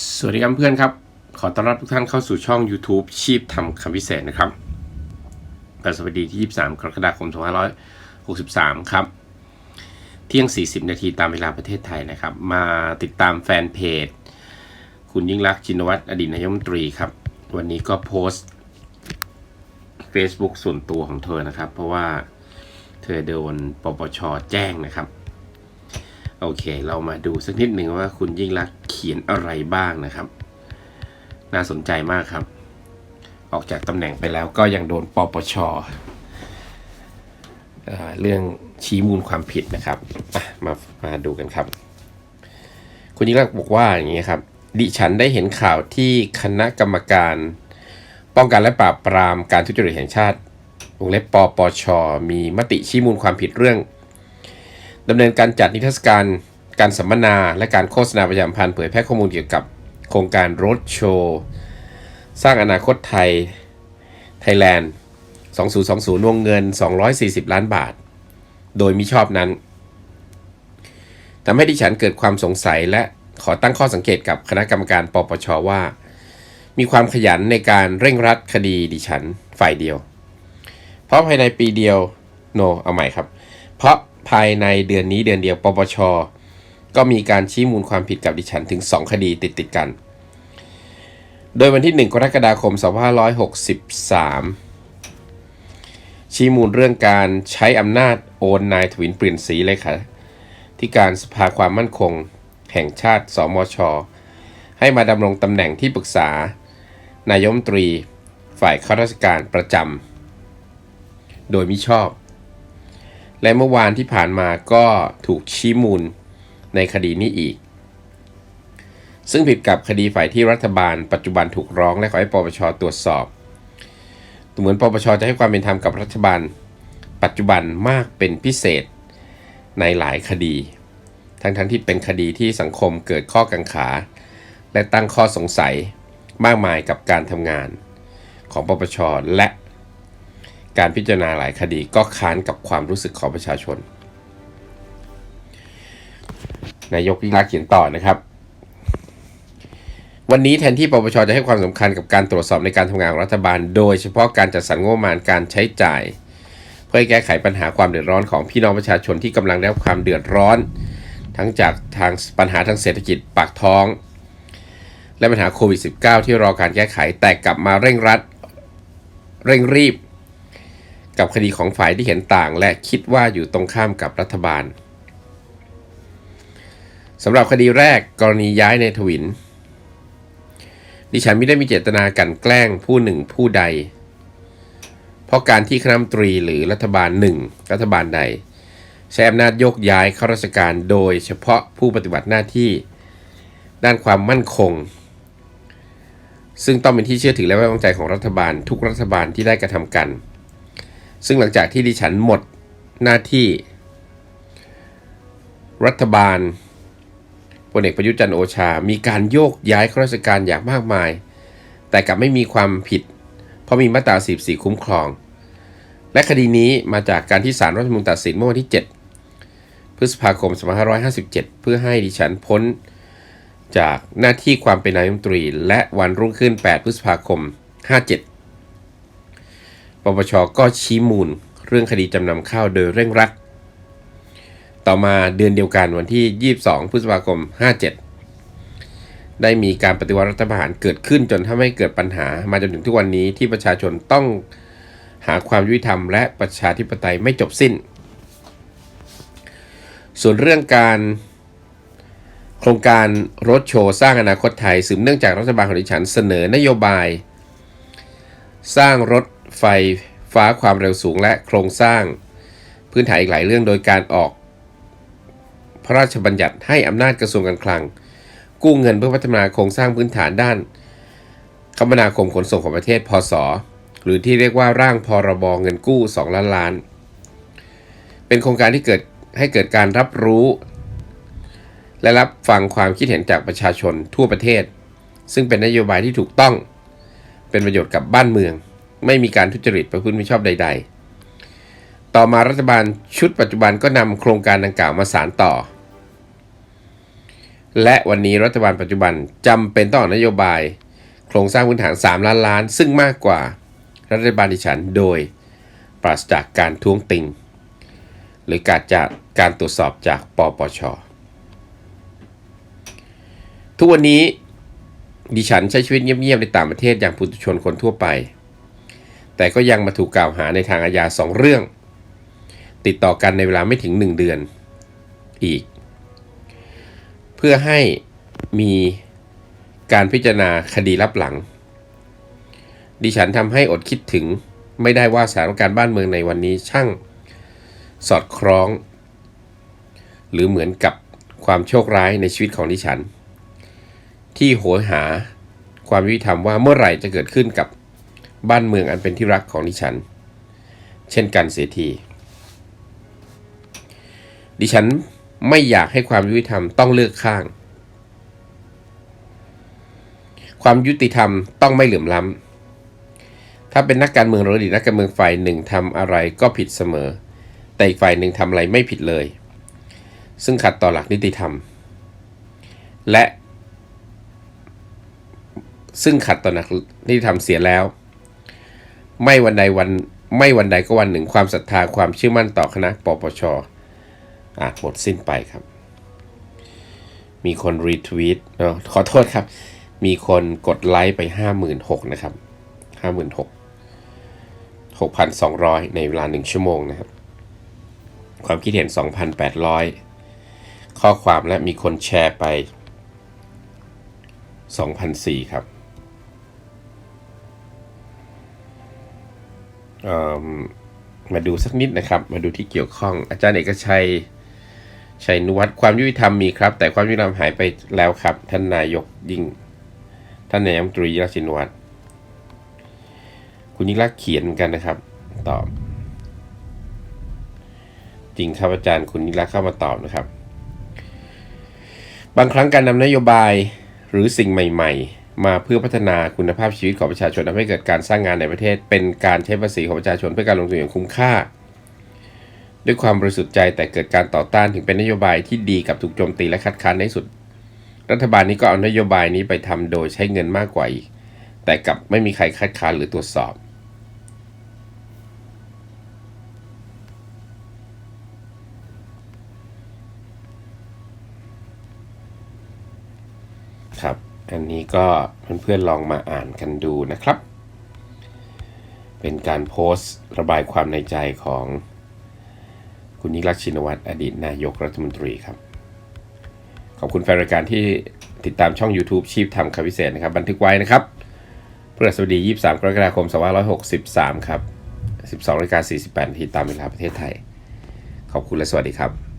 สวัสดีครับเพื่อนครับ ขอต้อนรับทุกท่านเข้าสู่ช่อง YouTube ชีพทำคำพิเศษนะครับวันสวัสดีที่ 23 กรกฎาคม 2563 ครับ เที่ยง 40 นาทีตามเวลาประเทศไทยนะครับ มาติดตามแฟนเพจ คุณยิ่งรักษณ์ชินวัตรอดีตนายกรัฐมนตรีครับ วันนี้ก็โพสต์ Facebook ส่วนตัวของเธอนะครับ เพราะว่าเธอโดนปปชแจ้งนะครับ โอเค เรามาดูสักนิดหนึ่งว่าคุณยิ่งรักเขียนอะไรบ้างนะครับ น่าสนใจมากครับ ออกจากตำแหน่งไปแล้วก็ยังโดนปปชเเรื่องชี้มูลความผิดนะครับมามาดูกันครับ คุณยิ่งรักบอกว่าอย่างนี้ครับ ดิฉันได้เห็นข่าวที่คณะกรรมการป้องกันและปราบปรามการทุจริตแห่งชาติวงเล็บปปช มีมติชี้มูลความผิดเรื่อง ดำเนินการจัดนิทรรศการการสัมมนาและการโฆษณาประชาสัมพันธ์เผยแพร่ข้อมูลเกี่ยวกับโครงการรถโชว์สร้างอนาคตไทยไทยแลนด์ 2020 วงเงิน 240 ล้านบาท โดยมิชอบนั้นทำให้ดิฉันเกิดความสงสัยและขอตั้งข้อสังเกตกับคณะกรรมการปปชว่า มีความขยันในการเร่งรัดคดีดิฉันฝ่ายเดียว เพราะภายในปีเดียวโนเอาใหม่ครับ เพราะ ภายในเดือนนี้เดือนเดียวปปช ก็มีการชี้มูลความผิดกับดิฉันถึง 2 คดีติดติดกัน โดยวันที่ 1 กรกฎาคม 2563 ชี้มูลเรื่องการใช้อำนาจโอนนายถวินเปลี่ยนสีเลยค่ะ ที่การสภาความมั่นคง แห่งชาติ สมช ให้มาดำรงตำแหน่งที่ปรึกษา นายมตรี ฝ่ายข้าราชการประจำ โดยมิชอบ และเมื่อวานที่ผ่านมาก็ถูกชี้มูลในคดีนี้อีก ซึ่งผิดกับคดีฝ่ายที่รัฐบาล ปัจจุบันถูกร้องและขอให้ปปชตรวจสอบ เหมือนปปชจะให้ความเป็นธรรมกับรัฐบาล ปัจจุบันมากเป็นพิเศษในหลายคดี ทั้งๆทที่เป็นคดีที่สังคมเกิดข้อกังขา และตั้งข้อสงสัยมากมายกับการทำงานของปปชและ การพิจารณาหลายคดีก็ค้านกับความรู้สึกของประชาชน นายกยิ่งรักษณ์เขียนต่อนะครับ วันนี้แทนที่ปปชจะให้ความสำคัญกับการตรวจสอบในการทำงานของรัฐบาล โดยเฉพาะการจัดสรรงบประมาณการใช้จ่าย เพื่อแก้ไขปัญหาความเดือดร้อนของพี่น้องประชาชนที่กำลังได้รับความเดือดร้อน ทั้งจากทางปัญหาทางเศรษฐกิจปากท้อง และปัญหาโควิด -19 ที่รอการแก้ไขแต่กลับมาเร่งรัดเร่งรีบ กับคดีของฝ่ายที่เห็นต่าง และคิดว่าอยู่ตรงข้ามกับรัฐบาลสำหรับคดีแรกกรณีย้ายในทวิน ดิฉันไม่ได้มีเจตนากันแกล้งผู้หนึ่งผู้ใด เพราะการที่คณะรัฐมนตรีหรือรัฐบาลหนึ่งรัฐบาลใดใช้อำนาจโยกย้ายข้าราชการโดยเฉพาะผู้ปฏิบัติหน้าที่ ด้านความมั่นคง ซึ่งต้องเป็นที่เชื่อถือและไว้วางใจของรัฐบาลทุกรัฐบาลที่ได้กระทำกัน ซึ่งหลังจากที่ดิฉันหมดหน้าที่ รัฐบาลพลเอกประยุทธ์จันโอชา มีการโยกย้ายข้าราชการอย่างมากมาย แต่กลับไม่มีความผิด เพราะมีมาตรา44 คุ้มครอง และคดีนี้มาจากการที่ศาลรัฐธรรมนูญตัดสินเมื่อวันที่ 7 พฤษภาคม 2557 เพื่อให้ดิฉันพ้นจากหน้าที่ความเป็นนายกรัฐมนตรี และวันรุ่งขึ้น 8 พฤษภาคม 57 ปปชก็ชี้มูลเรื่องคดีจำนำข้าวโดยเร่งรัด ต่อมาเดือนเดียวกันวันที่ 22 พฤษภาคม 57 ได้มีการปฏิวัติรัฐประหารเกิดขึ้นจนทำให้เกิดปัญหามาจนถึงทุกวันนี้ที่ประชาชนต้องหาความยุติธรรมและประชาธิปไตยไม่จบสิ้น ส่วนเรื่องการโครงการรถโชว์สร้างอนาคตไทยสืบเนื่องจากรัฐบาลของดิฉันเสนอนโยบาย สร้างรถ ไฟฟ้าความเร็วสูงและโครงสร้าง พื้นฐานอีกหลายเรื่องโดยการออก พระราชบัญญัติให้อำนาจกระทรวงการคลัง กู้เงินเพื่อพัฒนาโครงสร้างพื้นฐานด้าน คมนาคมขนส่งของประเทศพศหรือที่เรียกว่าร่างพรบเงินกู้ 2 ล้านล้าน เป็นโครงการที่เกิดให้เกิดการรับรู้ และรับฟังความคิดเห็นจากประชาชนทั่วประเทศ ซึ่งเป็นนโยบายที่ถูกต้อง เป็นประโยชน์กับบ้านเมือง ไม่มีการทุจริตประพฤติมิชอบใด ๆ ต่อมารัฐบาลชุดปัจจุบันก็นำโครงการดังกล่าวมาสานต่อ และวันนี้รัฐบาลปัจจุบันจำเป็นต้องออกนโยบาย โครงสร้างพื้นฐาน 3 ล้านล้าน ซึ่งมากกว่ารัฐบาลดิฉันโดยปราศจากการท้วงติง หรือการจากการตรวจสอบจากปปช ทุกวันนี้ดิฉันใช้ชีวิตเงียบๆในต่างประเทศอย่างปุถุชนคนทั่วไป แต่ก็ยังมาถูกกล่าวหาในทางอาญาสองเรื่อง ติดต่อกันในเวลาไม่ถึง 1 เดือนอีก เพื่อให้มีการพิจารณาคดีรับหลัง ดิฉันทำให้อดคิดถึงไม่ได้ว่าสถานการณ์บ้านเมืองในวันนี้ช่าง สอดคล้อง หรือเหมือนกับความโชคร้ายในชีวิตของดิฉัน ที่โหยหาความยุติธรรมว่าเมื่อไหร่จะเกิดขึ้นกับ บ้านเมืองอันเป็นที่รักของดิฉัน เช่นกันเสียทีดิฉันไม่อยากให้ความยุติธรรมต้องเลือกข้าง ความยุติธรรมต้องไม่เหลื่อมล้ำถ้าเป็นนักการเมืองหรือดีนักการเมืองฝ่ายหนึ่งทำอะไรก็ผิดเสมอ แต่อีกฝ่ายหนึ่งทำอะไรไม่ผิดเลย ซึ่งขัดต่อหลักนิติธรรม และ ซึ่งขัดต่อหลักนิติธรรมเสียแล้ว ไม่วันใดวันไม่วันใดก็วันหนึ่งความศรัทธาความเชื่อมั่นต่อคณะปปชอาจหมดสิ้นไปครับ มีคนรีทวีตเออขอโทษครับ มีคนกดไลค์ไป 56,000นะครับ 56,000 6,200 ในเวลา 1 ชั่วโมงนะครับ ความคิดเห็น 2,800 ข้อความและมีคนแชร์ไป 2,004ครับ มาดูสักนิดนะครับ มาดูที่เกี่ยวข้อง อาจารย์เอกชัยชัยนุวัฒน์ความยุติธรรมมีครับ แต่ความยุติธรรมหายไปแล้วครับ ท่านนายกยิ่ง ท่านนายกรัฐมตรีราชินวัตรคุณยิ่งรักเขียนเหมือนกันนะครับ ตอบ จริงครับอาจารย์คุณยิ่งรักเข้ามาตอบนะครับ บางครั้งการนำนโยบายหรือสิ่งใหม่ ๆ มาเพื่อพัฒนาคุณภาพชีวิตของประชาชนทำให้เกิดการสร้างงานในประเทศ เป็นการใช้ภาษีของประชาชนเพื่อการลงทุนอย่างคุ้มค่า ด้วยความบริสุทธิ์ใจแต่เกิดการต่อต้านถึงเป็นนโยบายที่ดีกับถูกโจมตีและคัดค้านในสุด รัฐบาลนี้ก็เอานโยบายนี้ไปทำโดยใช้เงินมากกว่าอีก แต่กลับไม่มีใครคัดค้านหรือตรวจสอบครับ อันนี้ก็เพื่อนๆลองมาอ่านกันดูนะครับ เป็นการโพสต์ระบายความในใจของคุณยิ่งรักษินวัตรอดีตนายกรัฐมนตรีครับ ขอบคุณแฟนรายการที่ติดตามช่อง YouTube ชีพทำคำพิเศษนะครับ บันทึกไว้นะครับเพฤหัสดี 23 กรกฎาคม 2563 ครับ 12นาฬิกา48นาทีตามเวลาประเทศไทย ขอบคุณและสวัสดีครับ